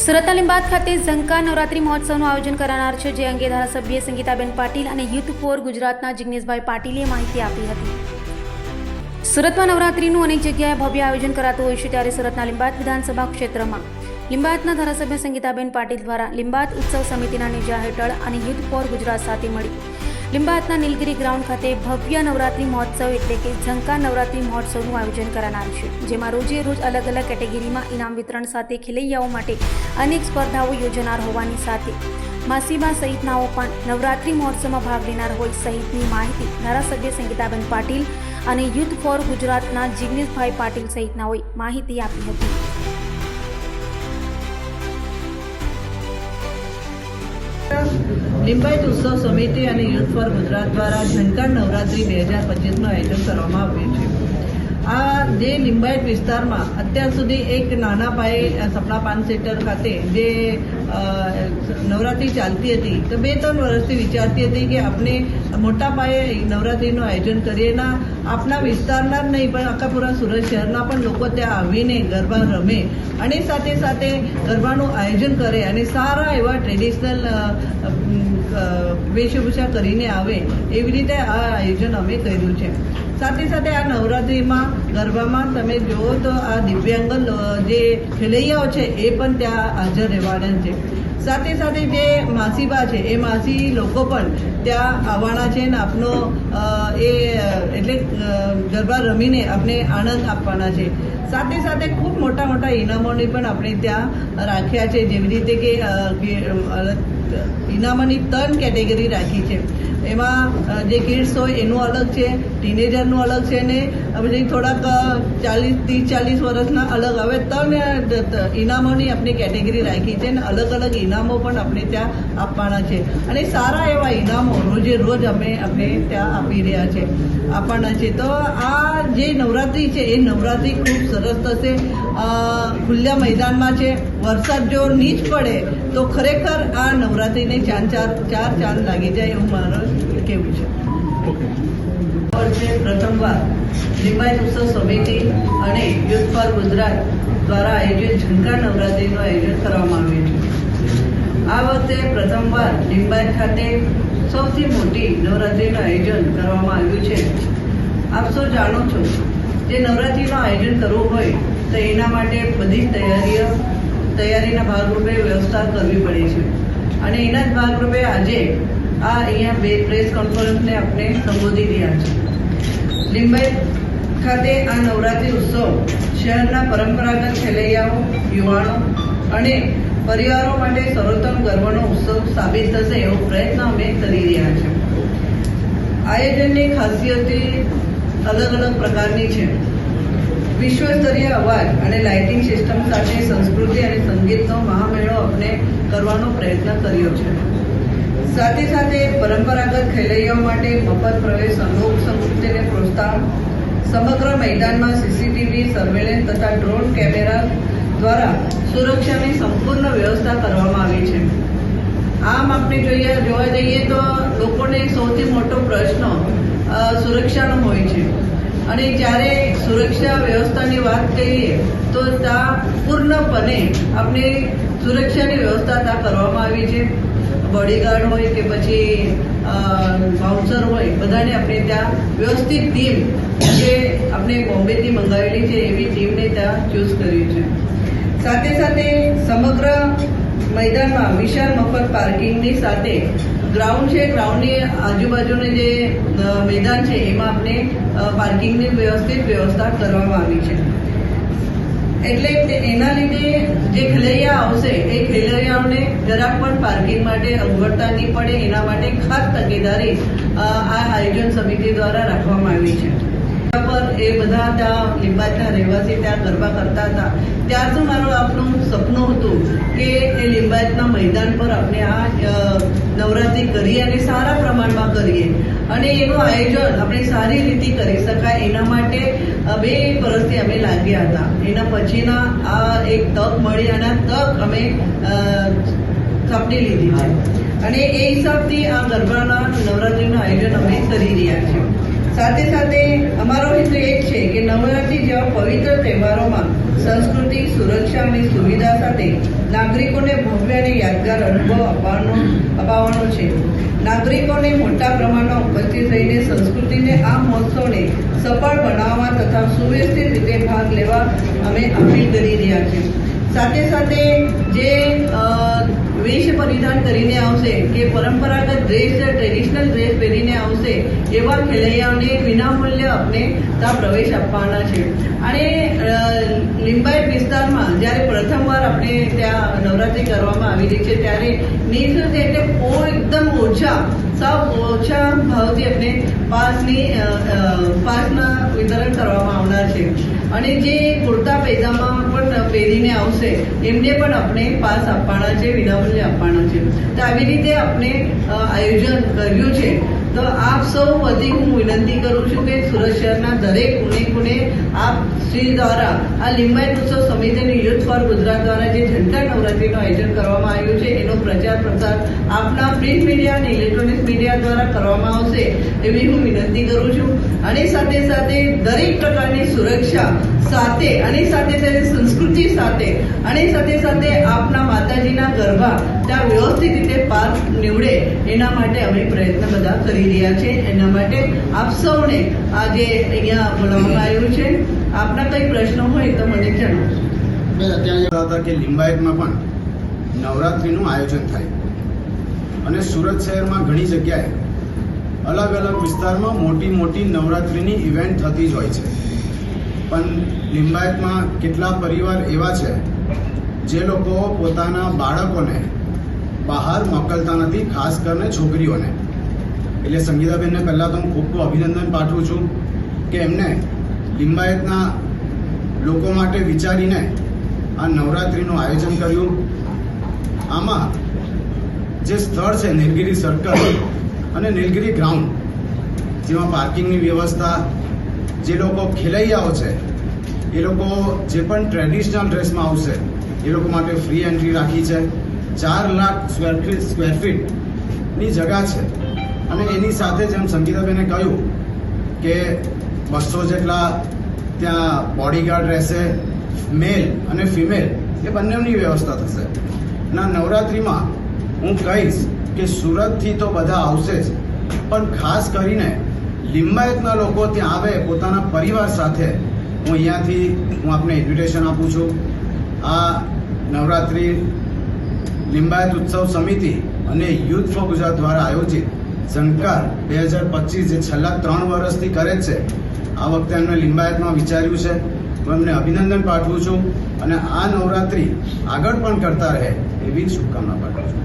સુરતના અલીમબાદ ખાતે ઝંકા નવરાત્રી મહોત્સવનું આયોજન કરાનાર છે, જે અંગે ધારાસભ્ય સંગીતાબેન પાટીલ અને યુથ ફોર ગુજરાતના જિગ્નેશભાઈ પાટીલે માહિતી આપી હતી. સુરતમાં નવરાત્રીનું અનેક જગ્યાએ ભવ્ય આયોજન કરાતું હોય છે, ત્યારે સુરતના લીંબાદ વિધાનસભા ક્ષેત્રમાં લીંબાદના ધારાસભ્ય સંગીતાબેન પાટીલ દ્વારા લીંબાદ ઉત્સવ સમિતિના નેજા હેઠળ અને યુથ ફોર ગુજરાત સાથે મળી લીંબાદના નીલગીરી ગ્રાઉન્ડ ખાતે ભવ્ય નવરાત્રી મહોત્સવ એટલે કે ઝંકા નવરાત્રી મહોત્સવનું આયોજન કરનાર છે, જેમાં રોજે રોજ અલગ અલગ કેટેગરીમાં ઇનામ વિતરણ સાથે ખેલૈયાઓ માટે અનેક સ્પર્ધાઓ યોજાનાર હોવાની સાથે માસીબા સહિતનાઓ પણ નવરાત્રી મહોત્સવમાં ભાગ લેનાર હોય સહિતની માહિતી ધારાસભ્ય સંગીતાબેન પાટીલ અને યુથ ફોર ગુજરાતના જિગ્નેશભાઈ પાટીલ સહિતનાઓએ માહિતી આપી હતી. લિંબાયત ઉત્સવ સમિતિ અને યુથ ફોર ગુજરાત દ્વારા ઝંકાર નવરાત્રી બે હજાર પચીસનું આયોજન કરવામાં આવ્યું છે. આ જે લિંબાયત વિસ્તારમાં અત્યાર સુધી એક નાના પાયે સપના પાન સેન્ટર ખાતે જે નવરાત્રી ચાલતી હતી, તો બે ત્રણ વર્ષથી વિચારતી હતી કે આપણે મોટા પાયે નવરાત્રીનું આયોજન કરીએ. ના આપણા વિસ્તારના જ નહીં, પણ આખા પૂરા સુરત શહેરના પણ લોકો ત્યાં આવીને ગરબા રમે અને સાથે સાથે ગરબાનું આયોજન કરે અને સારા એવા ટ્રેડિશનલ વેશભૂષા કરીને આવે એવી રીતે આ આયોજન અમે કર્યું છે. સાથે સાથે આ નવરાત્રિમાં ગરબામાં તમે જુઓ તો આ દિવ્યાંગ જે ખેલૈયાઓ છે એ પણ ત્યાં હાજર રહેવાના છે. સાથે સાથે જે માસીબા છે, એ માસી લોકો પણ ત્યાં આવવાના છે ને આપનો એ, એટલે ગરબા રમીને આપણે આનંદ આપવાના છે. સાથે સાથે ખૂબ મોટા મોટા ઇનામોને પણ આપણે ત્યાં રાખ્યા છે, જેવી રીતે કે ઇનામોની ત્રણ કેટેગરી રાખી છે. એમાં જે કિડ્સ હોય એનું અલગ છે, ટીનેજરનું અલગ છે ને પછી થોડાક ચાલીસ, ત્રીસ, ચાલીસ વર્ષના અલગ. હવે ત્રણ ઇનામોની આપણે કેટેગરી રાખી છે ને અલગ અલગ ઇનામો પણ આપણે ત્યાં આપવાના છે. અને સારા એવા ઇનામો રોજે રોજ અમે આપણે ત્યાં આપી રહ્યા છે, આપવાના છે. તો આ જે નવરાત્રિ છે, એ નવરાત્રિ ખૂબ સરસ થશે. ખુલ્લા મેદાનમાં છે વરસાદ જો નીચ પડે તો ખરેખર આ નવરાત્રિને ચાર ચાર ચાર ચાંદ લાગી જાય એવું મારું કેવું છે. પ્રથમવાર લિંબાયત ઉત્સવ સમિતિ અને યુથ ફોર ગુજરાત દ્વારા આયોજિત ઝંકાર નવરાત્રિનું આયોજન કરવામાં આવ્યું છે. આ વખતે પ્રથમવાર લિંબાયત ખાતે સૌથી મોટી નવરાત્રિનું આયોજન કરવામાં આવ્યું છે. આપ સૌ જાણો છો જે નવરાત્રિનું આયોજન કરવું હોય, તો એના માટે બધી જ તૈયારીના ભાગરૂપે વ્યવસ્થા કરવી પડે છે. અને એના જ ભાગરૂપે આજે આ અહીંયા બે પ્રેસ કોન્ફરન્સને આપણે સંબોધી રહ્યા છે લીંબાઈ ખાતે આ નવરાત્રિ ઉત્સવ શહેરના પરંપરાગત ખેલૈયાઓ, યુવાનો અને પરિવારો માટે સર્વોત્તમ ગર્વનો ઉત્સવ સાબિત થશે એવો પ્રયત્ન અમે કરી રહ્યા છીએ. આયોજનની ખાસિયતે અલગ અલગ પ્રકારની છે. વિશ્વ સ્તરીય અવાજ અને લાઇટિંગ સિસ્ટમ સાથે સંસ્કૃતિ અને સંગીતનો મહામેળો આપણે કરવાનો પ્રયત્ન કર્યો છે. સાથે સાથે પરંપરાગત ખેલૈયાઓ માટે મફત પ્રવેશ અનોખ સંસ્કૃતિને પ્રોત્સાહન, સમગ્ર મેદાનમાં સીસીટીવી સર્વેલન્સ તથા ડ્રોન કેમેરા દ્વારા સુરક્ષાની સંપૂર્ણ વ્યવસ્થા કરવામાં આવી છે. આમ આપણે જોઈએ જોવા જઈએ તો લોકોને સૌથી મોટો પ્રશ્ન સુરક્ષાનો હોય છે. અને જ્યારે સુરક્ષા વ્યવસ્થાની વાત કરીએ, તો ત્યાં પૂર્ણપણે આપણે સુરક્ષાની વ્યવસ્થા ત્યાં કરવામાં આવી છે. બોડીગાર્ડ હોય કે પછી બાઉન્સર હોય, બધાને આપણે ત્યાં વ્યવસ્થિત ટીમ જે આપણે બોમ્બેથી મંગાવેલી છે, એવી ટીમને ત્યાં ચૂઝ કરી છે. સાથે સાથે સમગ્ર મેદાનમાં વિશાળ મફત પાર્કિંગની સાથે ગ્રાઉન્ડ છે, ગ્રાઉન્ડની આજુબાજુને જે મેદાન છે, એમાં આપણે પાર્કિંગની વ્યવસ્થિત વ્યવસ્થા કરવામાં આવી છે. એટલે એના લીધે જે ખેલૈયા આવશે, એ ખેલૈયાઓને જરાક પણ પાર્કિંગ માટે અગવડતા નહીં પડે, એના માટે ખાસ તકેદારી આ આયોજન સમિતિ દ્વારા રાખવામાં આવી છે. પર એ બધા ત્યાં લીંબાયતના રહેવાસી ત્યાં ગરબા કરતા હતા. ત્યારનું મારું આપનું સપનું હતું કે એ લીંબાયતના મેદાન પર આપણે આ નવરાત્રિ કરીએ અને સારા પ્રમાણમાં કરીએ. અને એનું આયોજન આપણે સારી રીતે કરી શકાય એના માટે બે વર્ષથી અમે લાગ્યા હતા. એના પછીના આ એક તક મળી અને તક અમે અ, લીધી છે. અને એ હિસાબથી આ ગરબાના નવરાત્રિનું આયોજન અમે કરી રહ્યા છીએ. સાથે સાથે અમારો હેતુ એ જ છે કે નવરાત્રી જેવા પવિત્ર તહેવારોમાં સંસ્કૃતિ, સુરક્ષા અને સુવિધા સાથે નાગરિકોને ભવ્ય અને યાદગાર અનુભવ આપવાનો અપાવવાનો છે. નાગરિકોને મોટા પ્રમાણમાં ઉપસ્થિત રહીને સંસ્કૃતિને આ મહોત્સવને સફળ બનાવવા તથા સુવ્યવસ્થિત રીતે ભાગ લેવા અમે અપીલ કરી રહ્યા છીએ. સાથે સાથે જે વેશ પરિધાન કરીને આવશે કે પરંપરાગત ડ્રેસ, ટ્રેડિશનલ ડ્રેસ પહેરીને એવા ખેલૈયાઓને વિનામૂલ્ય આપણે ત્યાં પ્રવેશ આપવાના છે. અને લિંબાયત વિસ્તારમાં જ્યારે પ્રથમવાર આપણે ત્યાં નવરાત્રિ કરવામાં આવી રહી છે, ત્યારે નિઃશુલ્ક એટલે એકદમ ઓછા, સાવ ઓછા ભાવથી આપણે પાસની પાસના વિતરણ કરવામાં આવનાર છે. અને જે કુર્તા પૈજામા પણ પહેરીને આવશે, એમને પણ આપણે પાસ આપવાના છે, વિનામૂલ્ય આપવાના છે. તો આવી રીતે આપણે આયોજન કર્યું છે. તો આપ સૌ વધી હું વિનંતી કરું છું કે સુરત શહેરના દરેક ખૂણે ખૂણે આપ શ્રી દ્વારા આ લિંબાયત ઉત્સવ સમિતિની યુથ ફોર ગુજરાત દ્વારા જે જનતા નવરાત્રીનું આયોજન કરવામાં આવ્યું છે, એનો પ્રચાર પ્રસાર આપના પ્રિન્ટ મીડિયા અને ઇલેક્ટ્રોનિક મીડિયા દ્વારા કરવામાં આવશે એવી હું વિનંતી કરું છું. અને સાથે સાથે દરેક પ્રકારની સુરક્ષા સાથે અને સાથે સાથે સંસ્કૃતિ સાથે અને સાથે સાથે આપના માતાજીના ગરબા ત્યાં વ્યવસ્થિત રીતે પાર નીવડે એના માટે અમે પ્રયત્ન બધા કરી રહ્યા છે. એના માટે આપ સૌને આજે અહીંયા બોલાવવામાં આવ્યું છે. આપના કંઈ પ્રશ્નો હોય તો મને જણાવશો હતા કે લિંબાયતમાં પણ નવરાત્રિનું આયોજન થાય. અને સુરત શહેરમાં ઘણી જગ્યાએ અલગ અલગ વિસ્તારમાં મોટી મોટી નવરાત્રિની ઇવેન્ટ થતી જ હોય છે. પણ લિંબાયતમાં કેટલા પરિવાર એવા છે જે લોકો પોતાના બાળકોને બહાર મોકલતા નથી, ખાસ કરીને છોકરીઓને. એટલે સંગીતાબેનને પહેલાં તો હું ખૂબ અભિનંદન પાઠવું છું કે એમને લિંબાયતના લોકો માટે વિચારીને આ નવરાત્રિનું આયોજન કર્યું. આમાં જે સ્થળ છે, નીલગિરી સર્કલ અને નીલગિરી ગ્રાઉન્ડ જેમાં પાર્કિંગની વ્યવસ્થા, જે લોકો ખેલૈયાઓ છે, એ લોકો જે પણ ટ્રેડિશનલ ડ્રેસમાં આવશે, એ લોકો માટે ફ્રી એન્ટ્રી રાખી છે. ચાર લાખ સ્ક્વેર ફીટ સ્ક્વેર ફીટની જગા છે. અને એની સાથે જેમ સંગીતાબેને કહ્યું કે બસો જેટલા ત્યાં બોડીગાર્ડ રહેશે મેલ અને ફિમેલ એ બંનેની વ્યવસ્થા થશે. ના, નવરાત્રિમાં હું કહીશ કે સુરતથી તો બધા આવશે જ, પણ ખાસ કરીને લિંબાયતના લોકો ત્યાં આવે, પોતાના પરિવાર સાથે. હું અહીંયાથી, હું આપને ઇન્વિટેશન આપું છું. આ નવરાત્રિ લિંબાયત ઉત્સવ સમિતિ અને યુથ ફોર ગુજરાત દ્વારા આયોજિત ઝંકાર બે હજાર પચીસ જે છેલ્લા ત્રણ વર્ષથી કરે છે. આ વખતે એમને લિંબાયતમાં વિચાર્યું છે. હું એમને અભિનંદન પાઠવું છું અને આ નવરાત્રિ આગળ પણ કરતા રહે એવી શુભકામના પાઠવું છું.